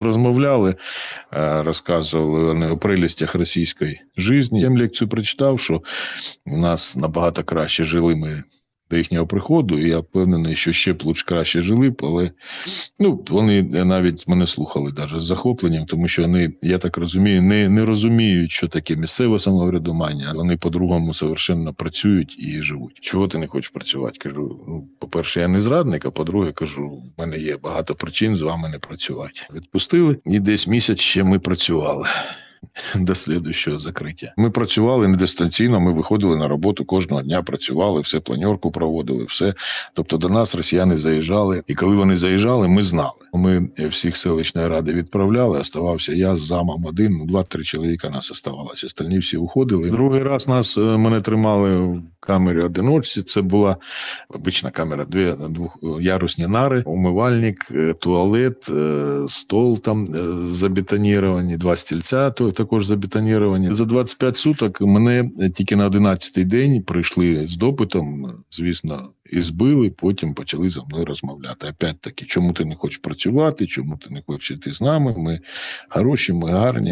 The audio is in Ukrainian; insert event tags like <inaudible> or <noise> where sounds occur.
Розмовляли, е, розказували вони о прелістях російської житті. Я лекцію прочитав, що у нас набагато краще жили ми до їхнього приходу, і я впевнений, що ще б лучше краще жили б, але ну, вони навіть мене слухали даже з захопленням, тому що вони, я так розумію, не, не розуміють, що таке місцеве самоврядування. Вони по-другому совершенно працюють і живуть. Чого ти не хочеш працювати? Кажу, ну, по-перше, я не зрадник, а по-друге, кажу, в мене є багато причин з вами не працювати. Відпустили, і десь місяць ще ми працювали. <laughs> До слідущого закриття. Ми працювали не дистанційно, ми виходили на роботу кожного дня, працювали, все планерку проводили, все. Тобто до нас росіяни заїжджали, і коли вони заїжджали, ми знали. Ми всіх селищної ради відправляли. Оставався я з замом один, два-три чоловіка нас оставалося. Остальні всі уходили. Другий раз нас е, мене тримали в камері одиночці. Це була обична камера, дві двохярусні нари, умивальник, е, туалет, е, стол там е, забетоніровані, два стільця то також забетоніровані. За 25 суток мене тільки на 11-й день прийшли з допитом, звісно, і збили, потім почали за мною розмовляти. Опять таки, чому ти не хочеш працювати, чому ти не хочеш йти з нами? Ми хороші, ми гарні.